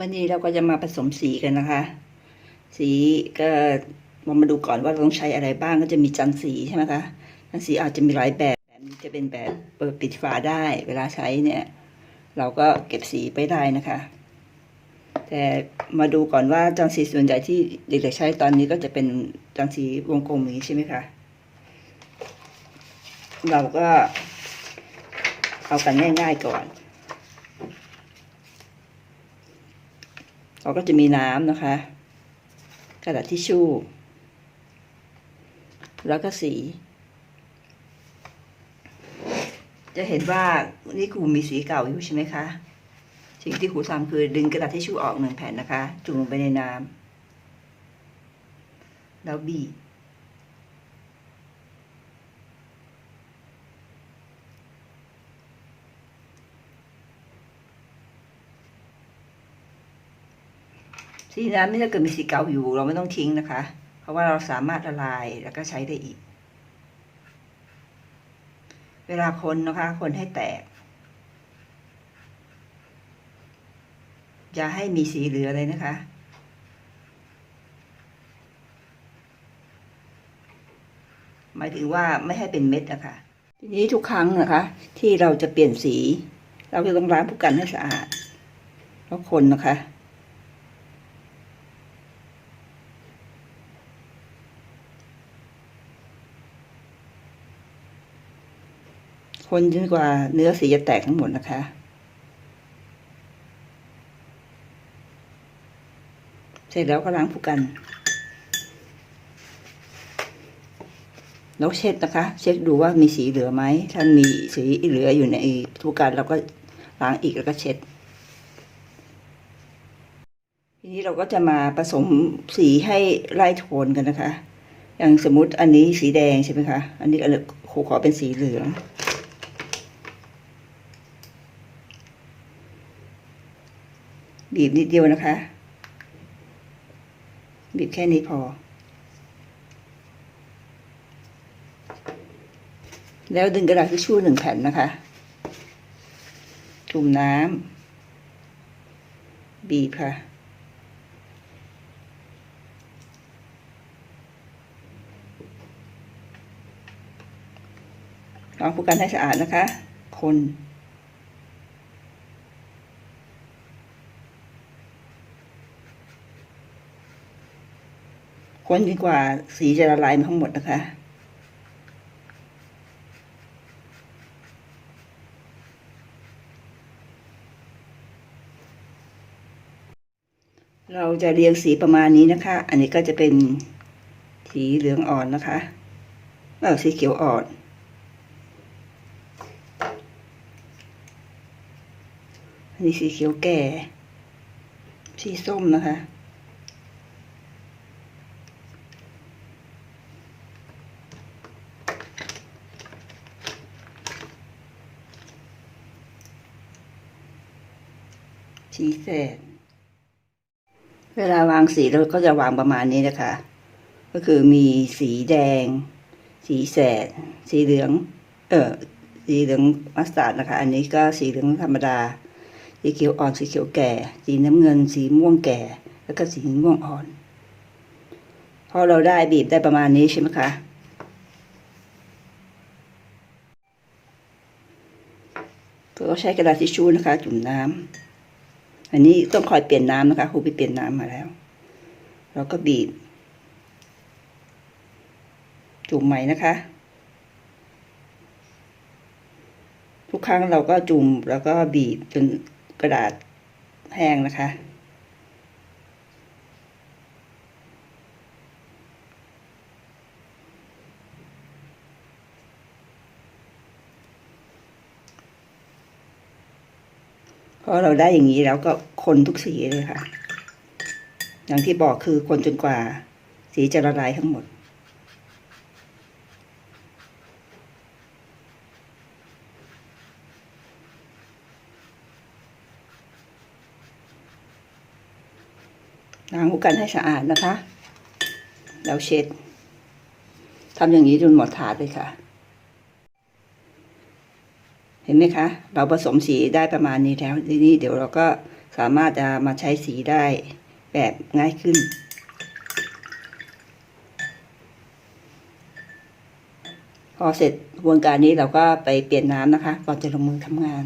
วันนี้เราก็จะมาผสมสีกันนะคะ สีก็เรามาดูก่อนว่าเราต้องใช้อะไรบ้างก็จะมีจันสีใช่ไหมคะจันสีอาจจะมีหลายแบบแบบนี้จะเป็นแบบเปิดปิดฝาได้ เวลาใช้เนี่ย เราก็เก็บสีไปได้นะคะ แต่มาดูก่อนว่าจังสีส่วนใหญ่ที่เด็กๆใช้ตอนนี้ก็จะเป็นจังสีวงกลมอย่างนี้ใช่ไหมคะเราก็เอากันง่ายๆก่อน เราก็จะมีน้ำนะคะ กระดาษทิชชู่ แล้วก็สี จะเห็นว่านี่ครูมีสีเก่าอยู่ใช่ไหมคะ สิ่งที่ครูทำคือดึงกระดาษทิชชู่ออกหนึ่งแผ่นนะคะ จุ่มลงไปในน้ำแล้วบีบ สีน้ำนี่ถ้าเกิดมีสีเก่าอยู่เราไม่ต้องทิ้งนะคะ เพราะว่าเราสามารถละลายแล้วก็ใช้ได้อีก เวลาคนนะคะ คนให้แตก อย่าให้มีสีเหลือเลยนะคะหมายถึงว่าไม่ให้เป็นเม็ดนะคะทีนี้ทุกครั้งนะคะ ที่เราจะเปลี่ยนสี เราจะต้องล้างผู้กันให้สะอาด แล้วคนนะคะ คนจนกว่าเนื้อสีจะแตกทั้งหมดนะคะ เสร็จแล้วก็ล้างผูกัน แล้วเช็ดนะคะ เช็คดูว่ามีสีเหลือไหม ถ้ามีสีเหลืออยู่ในผูกันเราก็ล้างอีกแล้วก็เช็ด ทีนี้เราก็จะมาผสมสีให้ไล่โทนกันนะคะอย่างสมมติอันนี้สีแดงใช่ไหมคะ อันนี้ครูขอเป็นสีเหลือง บีบนิดเดียวนะคะ บีบแค่นี้พอ แล้วดึงกระดาษทิชชู่หนึ่งแผ่นนะคะ จุ่มน้ำบีบค่ะล้างผู้กันให้สะอาดนะคะ คน คนจนกว่าสีจะละลายทั้งหมดนะคะ เราจะเรียงสีประมาณนี้นะคะ อันนี้ก็จะเป็นสีเหลืองอ่อนนะคะเออสีเขียวอ่อนอันนี้สีเขียวแก่ สีส้มนะคะ สีแสดเวลาวางสีเราก็จะวางประมาณนี้นะคะ ก็คือมีสีแดง สีแสด สีเหลือง เออสีเหลืองมัสตาร์ดนะคะ อันนี้ก็สีเหลืองธรรมดา สีเขียวอ่อน สีเขียวแก่ สีน้ำเงิน สีม่วงแก่ แล้วก็สีม่วงอ่อน พอเราได้บีบได้ประมาณนี้ใช่ไหมคะก็ใช้กระดาษทิชชู่นะคะ จุ่มน้ำ อันนี้ต้องคอยเปลี่ยนน้ำนะคะครูไปเปลี่ยนน้ำมาแล้ว เราก็บีบ จุ่มใหม่นะคะ ทุกครั้งเราก็จุ่มแล้วก็บีบจนกระดาษแห้งนะคะ พอเราได้อย่างนี้แล้วก็คนทุกสีเลยค่ะ อย่างที่บอกคือคนจนกว่า สีจะละลายทั้งหมด ล้างหูกันให้สะอาดนะคะ แล้วเช็ดทำอย่างนี้จนหมดถาดเลยค่ะ เห็นไหมคะ เราผสมสีได้ประมาณนี้แล้วทีนี้เดี๋ยวเราก็สามารถจะมาใช้สีได้แบบง่ายขึ้น พอเสร็จกระบวนการนี้เราก็ไปเปลี่ยนน้ำนะคะ ก่อนจะลงมือทำงาน